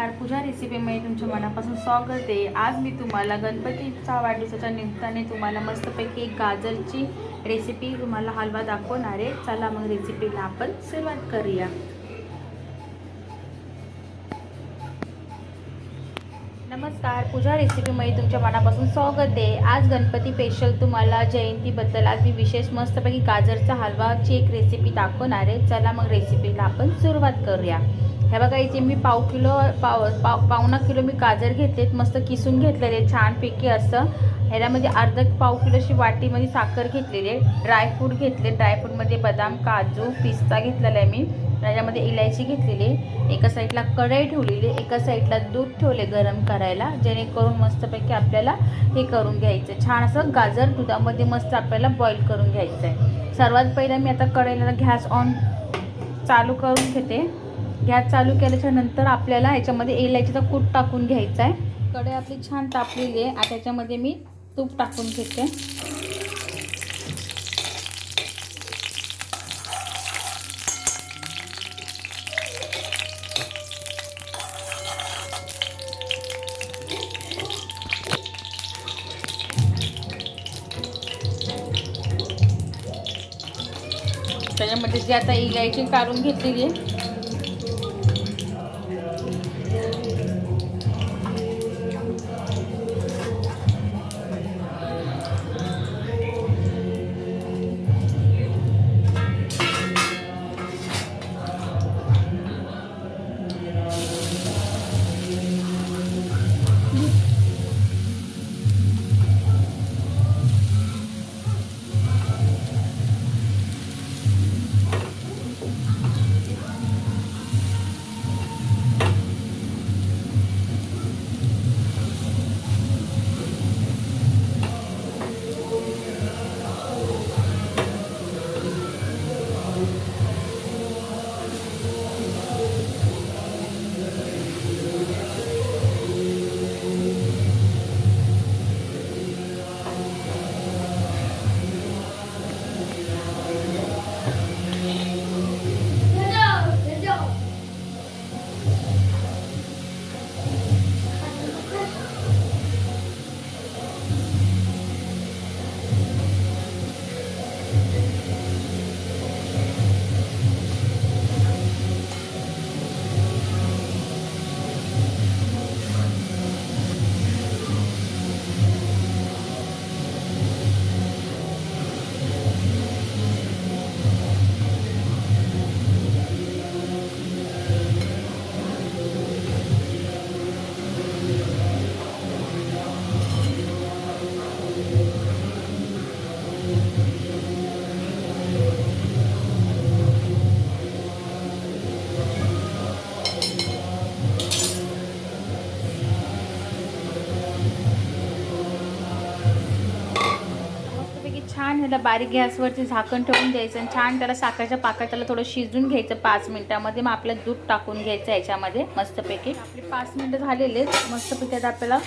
पहाड पूजा रेसिपीमध्ये तुमच्या मनापासून स्वागत आहे. आज मी तुम्हाला गणपतीचा वाढदिवसाच्या निमित्ताने तुम्हाला मस्तपैकी एक गाजरची रेसिपी तुम्हाला हलवा दाखवणार आहे. चला मग रेसिपीला आपण सुरुवात करूया. नमस्कार पूजा रेसिपीमध्ये तुमच्या मनापासून स्वागत आहे. आज गणपती स्पेशल तुम्हाला जयंतीबद्दल आज मी विशेष मस्तपैकी गाजरचा हलवाची एक रेसिपी दाखवणार आहे. चला मग रेसिपीला आपण सुरुवात करूया. हे बघा इथे मी पाव किलो पाव पाव पावणा किलो मी गाजर घेतलेत. मस्त किसून घेतलेले छानपैकी असं. ह्याच्यामध्ये अर्धा पाव किलोशी वाटीमध्ये साखर घेतलेली आहे. ड्रायफ्रूट घेतले. ड्रायफ्रूटमध्ये बदाम काजू पिस्ता घेतलेला आहे मी. त्याच्यामध्ये इलायची घेतलेली आहे. एका साईडला कढई ठेवलेली एका साईडला दूध ठेवले गरम करायला जेणेकरून मस्तपैकी आपल्याला हे करून घ्यायचं छान असं गाजर दुधामध्ये मस्त आपल्याला बॉईल करून घ्यायचं आहे सर्वात पहिलं मी आता कढईला गॅस ऑन चालू करून घेते. गॅस चालू केल्याच्यानंतर आपल्याला ह्याच्यामध्ये इलायचीचा कूट टाकून घ्यायचा आहे कढई आपली छान तापलेली आहे. आता त्याच्यामध्ये मी तूप टाकून घेते. त्याच्यामध्ये जी आता इलायची काढून घेतलेली आहे. छान ह्याला बारीक गॅसवरती झाकण ठेवून द्यायचं आणि छान त्याला साखरच्या पाकात त्याला थोडं शिजून घ्यायचं पाच मिनिटामध्ये. मग आपलं दूध टाकून घ्यायचं याच्यामध्ये मस्तपैकी. आपले पाच मिनिटं झालेले मस्तपैकी आता आपल्याला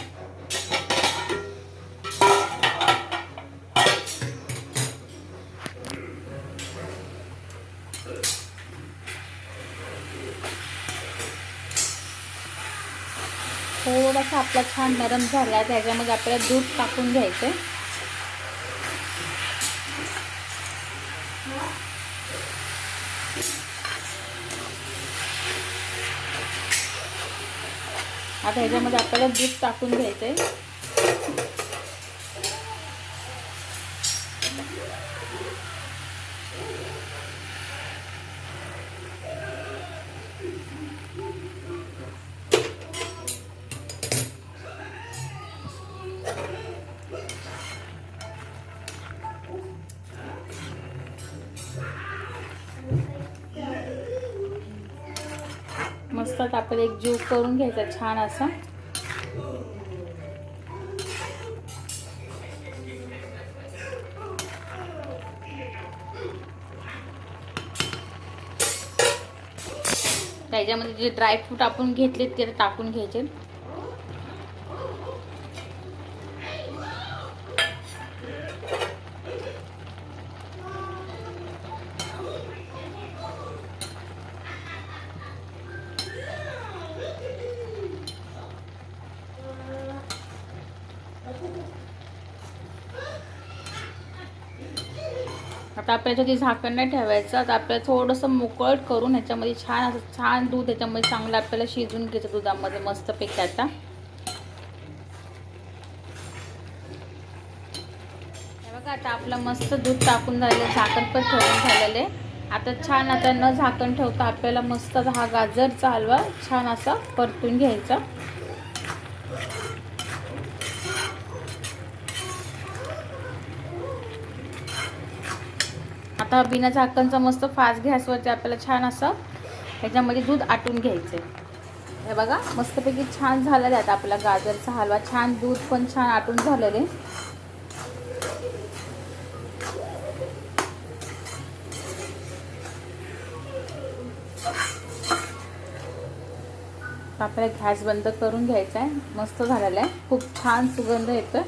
थोडासा आपला छान नरम झाला त्याच्यामध्ये आपल्याला दूध टाकून घ्यायचं आता ह्याच्यामध्ये आपल्याला दूध टाकून घ्यायचं आहे मस्त आपण एक जीव करून घ्यायचा छान असा. त्याच्यामध्ये जे ड्रायफ्रूट आपण घेतलेत ते टाकून घ्यायचे आता आपल्याच्या जे झाकण नाही ठेवायचं. आता आपल्याला थोडंसं मोकळट करून ह्याच्यामध्ये छान असं छान दूध ह्याच्यामध्ये चांगलं आपल्याला शिजून घ्यायचं दुधामध्ये मस्तपैकी आता. हे बघा आता आपलं मस्त दूध टाकून झालेलं झाकण पण ठेवून झालेलं आहे. आता छान आता न झाकण ठेवता आपल्याला मस्त हा गाजरचा हलवा छान असा परतून घ्यायचा. आता बिना झाकणचा मस्त फास्ट गॅसवरती आपल्याला छान असं ह्याच्यामध्ये दूध आटून घ्यायचं आहे हे बघा मस्तपैकी छान झालेलं आहे आता आपला गाजरचा हलवा. छान दूध पण छान आटून झालेलं आहे. आपल्याला गॅस बंद करून घ्यायचा आहे मस्त झालेला आहे. खूप छान सुगंध येतोय.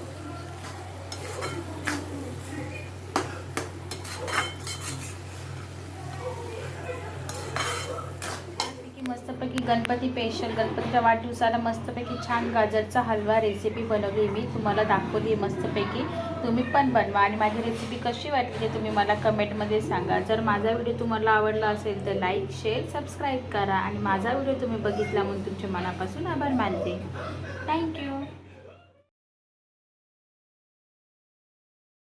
मस्तपैकी गणपती स्पेशल गणपतीच्या वाढदिवसाला मस्तपैकी छान गाजरचा हलवा रेसिपी बनवली मी. तुम्हाला दाखवली आहे मस्तपैकी. तुम्ही पण बनवा. आणि माझी रेसिपी कशी वाटली ते तुम्ही मला कमेंटमध्ये सांगा. जर माझा व्हिडिओ तुम्हाला आवडला असेल तर लाईक शेअर सबस्क्राईब करा. आणि माझा व्हिडिओ तुम्ही बघितला म्हणून तुमच्या मनापासून आभार मानते. थँक्यू